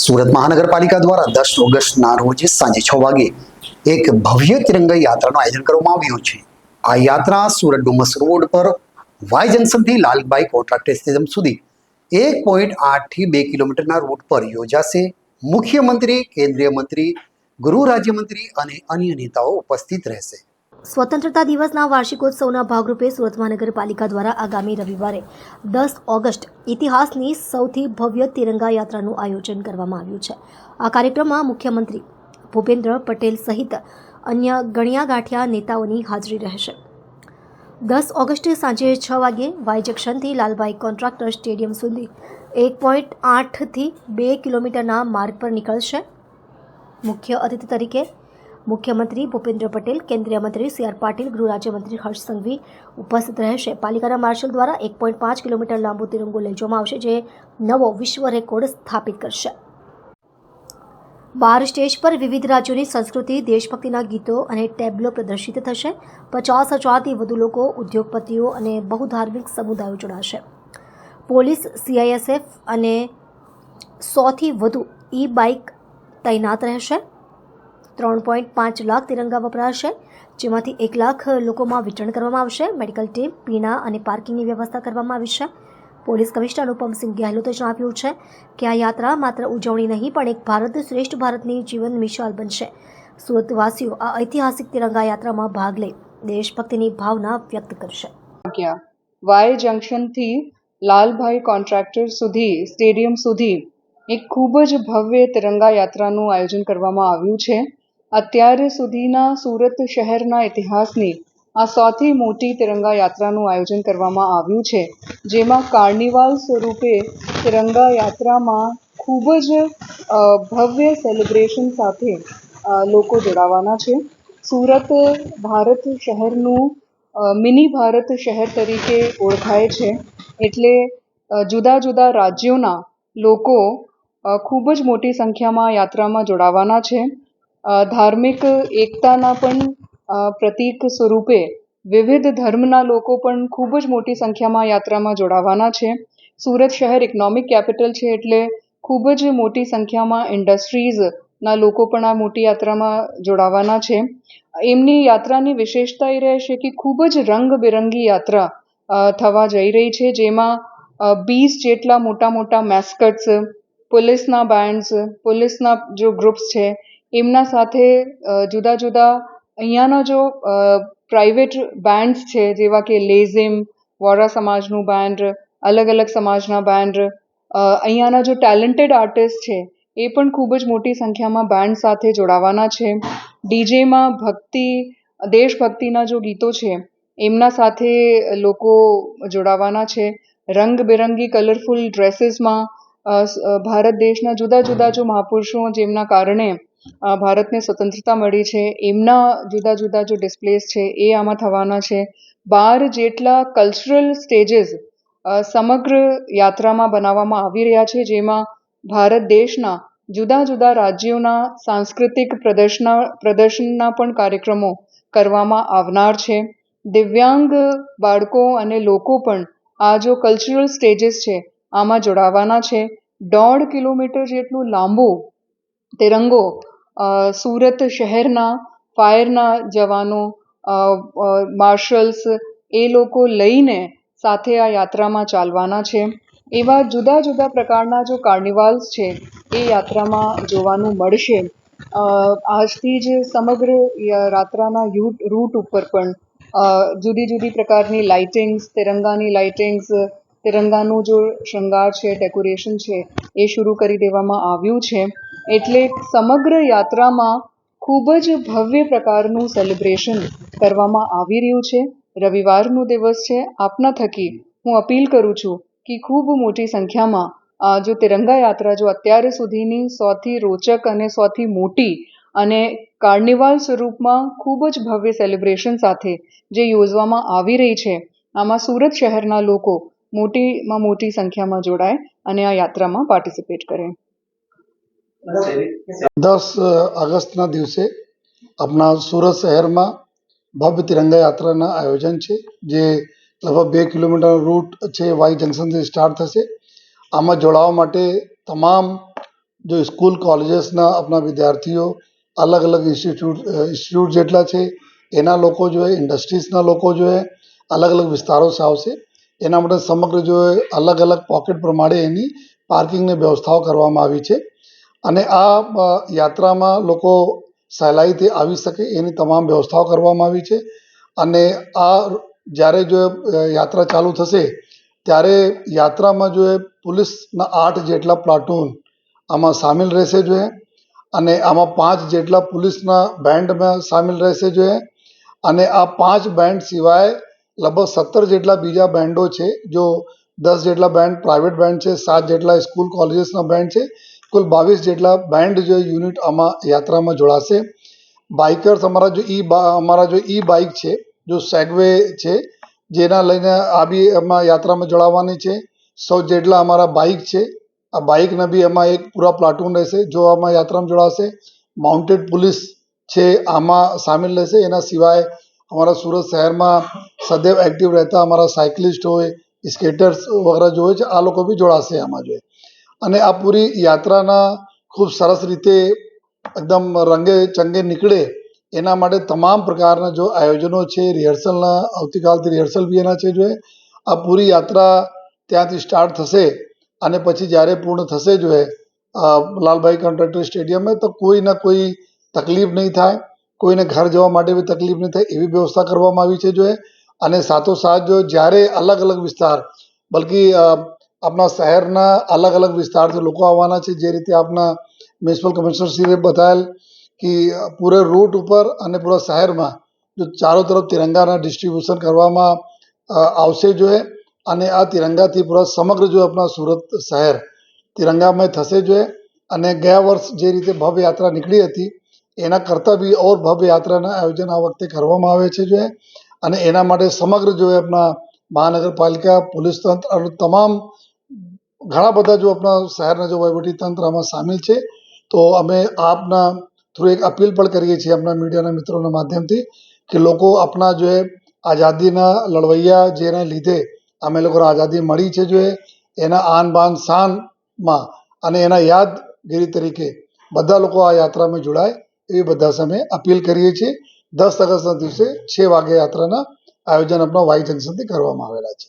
સુરત મહાનગરપાલિકા દ્વારા દસ ઓગસ્ટના રોજ સાંજે છ વાગે એક ભવ્ય તિરંગા યાત્રાનું આયોજન કરવામાં આવ્યું છે. આ યાત્રા સુરત ડુમસ રોડ પર વાય જંકશનથી લાલબાઈ કોન્ટ્રાક્ટ સ્ટેડિયમ સુધી એક પોઈન્ટ આઠથી બે કિલોમીટરના રૂટ પર યોજાશે. મુખ્યમંત્રી, કેન્દ્રીય મંત્રી, ગૃહ રાજ્યમંત્રી અને અન્ય નેતાઓ ઉપસ્થિત રહેશે. સ્વતંત્રતા દિવસના વાર્ષિકોત્સવના ભાગરૂપે સુરત મહાનગરપાલિકા દ્વારા આગામી રવિવારે દસ ઓગસ્ટ ઇતિહાસની સૌથી ભવ્ય તિરંગા યાત્રાનું આયોજન કરવામાં આવ્યું છે. આ કાર્યક્રમમાં મુખ્યમંત્રી ભૂપેન્દ્ર પટેલ સહિત અન્ય ગણ્યા ગાંઠિયા નેતાઓની હાજરી રહેશે. દસ ઓગસ્ટે સાંજે છ વાગ્યે વાય જંકશનથી લાલભાઈ કોન્ટ્રાક્ટર સ્ટેડિયમ સુધી એક પોઈન્ટ આઠથી બે કિલોમીટરના માર્ગ પર નીકળશે. મુખ્ય અતિથિ તરીકે મુખ્યમંત્રી ભૂપેન્દ્ર પટેલ, કેન્દ્રીય મંત્રી સી આર પાટીલ, ગૃહ રાજ્યમંત્રી હર્ષ સંઘવી ઉપસ્થિત રહેશે. પાલિકાના માર્શલ દ્વારા એક પોઈન્ટ પાંચ કિલોમીટર લાંબો તિરંગો લઈ જવામાં આવશે, જે નવો વિશ્વ રેકોર્ડ સ્થાપિત કરશે. બાર સ્ટેજ પર વિવિધ રાજ્યોની સંસ્કૃતિ, દેશભક્તિના ગીતો અને ટેબ્લો પ્રદર્શિત થશે. પચાસ હજારથી વધુ લોકો, ઉદ્યોગપતિઓ અને બહુધાર્મિક સમુદાયો જોડાશે. પોલીસ સીઆઈએસએફ અને સોથી વધુ ઈ બાઇક તૈનાત રહેશે. ત્રણ પોઈન્ટ પાંચ લાખ તિરંગા વપરાશે, જેમાંથી એક લાખ લોકોમાં વિતરણ કરવામાં આવશે. મેડિકલ ટીમ પીણા અને પાર્કિંગની વ્યવસ્થા કરવામાં આવી છે. પોલીસ કમિશનર અનુપમસિંહ ગેહલોતે જણાવ્યું છે કે આ યાત્રા માત્ર ઉજવણી નહીં, પણ એક ભારત શ્રેષ્ઠ ભારતની જીવન મિશાલ બનશે. સુરતવાસીઓ આ ઐતિહાસિક તિરંગા યાત્રામાં ભાગ લઈ દેશભક્તિની ભાવના વ્યક્ત કરશે. વાય જંકશનથી લાલભાઈ કોન્ટ્રાક્ટર સુધી, સ્ટેડિયમ સુધી એક ખૂબ જ ભવ્ય તિરંગા યાત્રાનું આયોજન કરવામાં આવ્યું છે. અત્યાર સુધીના સુરત શહેરના ઇતિહાસની આ સૌથી મોટી તિરંગા યાત્રાનું આયોજન કરવામાં આવ્યું છે, જેમાં કાર્નિવાલ સ્વરૂપે તિરંગા યાત્રામાં ખૂબ જ ભવ્ય સેલિબ્રેશન સાથે લોકો જોડાવાના છે. સુરત ભારત શહેરનું મિની ભારત શહેર તરીકે ઓળખાય છે, એટલે જુદા જુદા રાજ્યોના લોકો ખૂબ જ મોટી સંખ્યામાં યાત્રામાં જોડાવાના છે. ધાર્મિક એકતાના પણ પ્રતીક સ્વરૂપે વિવિધ ધર્મના લોકો પણ ખૂબ જ મોટી સંખ્યામાં યાત્રામાં જોડાવાના છે. સુરત શહેર ઇકોનોમિક કેપિટલ છે એટલે ખૂબ જ મોટી સંખ્યામાં ઇન્ડસ્ટ્રીઝના લોકો પણ આ મોટી યાત્રામાં જોડાવાના છે. એમની યાત્રાની વિશેષતા એ રહેશે કે ખૂબ જ રંગબેરંગી યાત્રા થવા જઈ રહી છે. જેમાં બીસ જેટલા મોટા મોટા મેસ્કટ્સ પોલીસના બેન્ડ્સ પોલીસના જો ગ્રુપ્સ છે એમના સાથે જુદા જુદા અહીંયાના જો પ્રાઇવેટ બેન્ડ્સ છે, જેવા કે લેઝિમ વોરા સમાજનું બેન્ડ અલગ અલગ સમાજના બેન્ડ અહીંયાના જો ટેલેન્ટેડ આર્ટિસ્ટ છે, એ પણ ખૂબ જ મોટી સંખ્યામાં બેન્ડ સાથે જોડાવાના છે. ડીજેમાં ભક્તિ, દેશભક્તિના જો ગીતો છે, એમના સાથે લોકો જોડાવાના છે. રંગબેરંગી કલરફુલ ડ્રેસીસમાં ભારત દેશના જુદા જુદા જો મહાપુરુષો જેમના કારણે ભારતને સ્વતંત્રતા મળી છે. એમના જુદા જુદા જો ડિસ્પ્લેસ છે, એ આમાં થવાના છે. બાર જેટલા કલ્ચરલ સ્ટેજીસ સમગ્ર યાત્રામાં બનાવવામાં આવી રહ્યા છે, જેમાં ભારત દેશના જુદા જુદા રાજ્યોના સાંસ્કૃતિક પ્રદર્શના, પ્રદર્શનના પણ કાર્યક્રમો કરવામાં આવનાર છે. દિવ્યાંગ બાળકો અને લોકો પણ આ જો કલ્ચરલ સ્ટેજીસ છે, આમાં જોડાવાના છે. દોઢ કિલોમીટર જેટલું લાંબુ તિરંગો સુરત શહેરના ફાયરના જવાનો માર્શલ્સ એ લોકો લઈને સાથે આ યાત્રામાં ચાલવાના છે. એવા જુદા જુદા પ્રકારના જો કાર્નિવાલ્સ છે, એ યાત્રામાં જોવાનું મળશે. આજથી જ સમગ્ર યાત્રાના યુટ, રૂટ ઉપર પણ જુદી જુદી પ્રકારની લાઇટિંગ્સ, તિરંગાની લાઇટિંગ્સ, તિરંગાનું જો શૃંગાર છે, ડેકોરેશન છે, એ શરૂ કરી દેવામાં આવ્યું છે. એટલે સમગ્ર યાત્રામાં ખૂબ જ ભવ્ય પ્રકારનું સેલિબ્રેશન કરવામાં આવી રહ્યું છે. રવિવારનો દિવસ છે. આપના થકી હું અપીલ કરું છું કે ખૂબ મોટી સંખ્યામાં આ જો તિરંગા યાત્રા જો અત્યાર સુધીની સૌથી રોચક અને સૌથી મોટી અને કાર્નિવાલ સ્વરૂપમાં ખૂબ જ ભવ્ય સેલિબ્રેશન સાથે જે યોજવામાં આવી રહી છે, આમાં સુરત શહેરના લોકો મોટીમાં મોટી સંખ્યામાં જોડાય અને આ યાત્રામાં પાર્ટિસિપેટ કરે. દસ ઓગસ્ટના દિવસે આપણા સુરત શહેરમાં ભવ્ય તિરંગા યાત્રાના આયોજન છે, જે લગભગ બે કિલોમીટરનો રૂટ છે વાય જંકશનથી સ્ટાર્ટ થશે. આમાં જોડાવા માટે તમામ જો સ્કૂલ કોલેજીસના આપણા વિદ્યાર્થીઓ, અલગ અલગ ઇન્સ્ટિટ્યૂટ ઇન્સ્ટિટ્યૂટ જેટલા છે, એના લોકો જોઈએ ઇન્ડસ્ટ્રીઝના લોકો જોઈએ અલગ અલગ વિસ્તારો આવશે. એના માટે સમગ્ર જો અલગ અલગ પોકેટ પ્રમાણે એની પાર્કિંગની વ્યવસ્થાઓ કરવામાં આવી છે. અને આ યાત્રામાં લોકો સહેલાઈથી આવી શકે એની તમામ વ્યવસ્થાઓ કરવામાં આવી છે. અને આ જ્યારે જો યાત્રા ચાલુ થશે, ત્યારે યાત્રામાં જો પોલીસના આઠ જેટલા પ્લાટૂન આમાં સામેલ રહેશે જોઈએ અને આમાં પાંચ જેટલા પોલીસના બેન્ડમાં સામેલ રહેશે જોઈએ અને આ પાંચ બેન્ડ સિવાય લગભગ સત્તર જેટલા બીજા બેન્ડો છે, જો દસ જેટલા બેન્ડ પ્રાઇવેટ બેન્ડ છે, સાત જેટલા સ્કૂલ કોલેજીસના બેન્ડ છે કુલ બાવીસ જેટલા બેન્ડ જો યુનિટ આમાં યાત્રામાં જોડાશે. બાઇકર્સ અમારા જો ઈ અમારા જો ઈ બાઇક છે, જો સેગવે છે, જેના લઈને આ બી એમાં યાત્રામાં જોડાવાની છે. સૌ જેટલા અમારા બાઇક છે, આ બાઇકના બી એમાં એક પૂરા પ્લાટૂન રહેશે, જો આમાં યાત્રામાં જોડાશે. માઉન્ટેડ પોલીસ છે, આમાં સામેલ રહેશે. એના સિવાય અમારા સુરત શહેરમાં સદૈવ એક્ટિવ રહેતા અમારા સાયકલિસ્ટ હોય સ્કેટર્સ વગેરે જો છે, આ લોકો બી જોડાશે આમાં જો. અને આ પૂરી યાત્રાના ખૂબ સરસ રીતે એકદમ રંગે ચંગે નીકળે એના માટે તમામ પ્રકારના જો આયોજનો છે રિહર્સલના આવતીકાલથી રિહર્સલ બી એના છે જો આ પૂરી યાત્રા ત્યાંથી સ્ટાર્ટ થશે અને પછી જ્યારે પૂર્ણ થશે જો એ અ, લાલભાઈ કોન્ટ્રાક્ટર સ્ટેડિયમે તો કોઈને કોઈ તકલીફ નહીં થાય. કોઈને ઘર જવા માટે બી તકલીફ નહીં થાય એવી વ્યવસ્થા કરવામાં આવી છે જો એ અને સાથોસાથ જો જ્યારે અલગ અલગ વિસ્તાર બલકી અ, આપણા શહેરના અલગ અલગ વિસ્તારથી લોકો આવવાના છે. જે રીતે આપના મ્યુનિસિપલ કમિશનરશ્રીએ બતાવેલ કે પૂરે રૂટ ઉપર અને પૂરા શહેરમાં જો ચારો તરફ તિરંગાના ડિસ્ટ્રીબ્યુશન કરવામાં આવશે જોઈએ અને આ તિરંગાથી પૂરા સમગ્ર જો આપણા સુરત શહેર તિરંગામય થશે જોઈએ અને ગયા વર્ષ જે રીતે ભવ્ય યાત્રા નીકળી હતી એના કરતાં બી ઓર ભવ્ય યાત્રાના આયોજન આ વખતે કરવામાં આવે છે જોઈએ અને એના માટે સમગ્ર જોઈએ આપણા મહાનગરપાલિકા પોલીસ તંત્ર અને તમામ ઘણા બધા જો આપણા શહેરના જો વહીવટી તંત્ર આમાં સામેલ છે, તો અમે આપના થ્રુ એક અપીલ પણ કરીએ છીએ આપણા મીડિયાના મિત્રોના માધ્યમથી કે લોકો આપણા જો આઝાદીના લડવૈયા જેને લીધે અમે લોકોને આઝાદી મળી છે જો એના આન બાન શાનમાં અને એના યાદગીરી તરીકે બધા લોકો આ યાત્રામાં જોડાય એવી બધા સામે અપીલ કરીએ છીએ. દસ ઓગસ્ટના દિવસે છ વાગે યાત્રાના આયોજન આપણા વાઈ જંકશનથી કરવામાં આવેલા છે.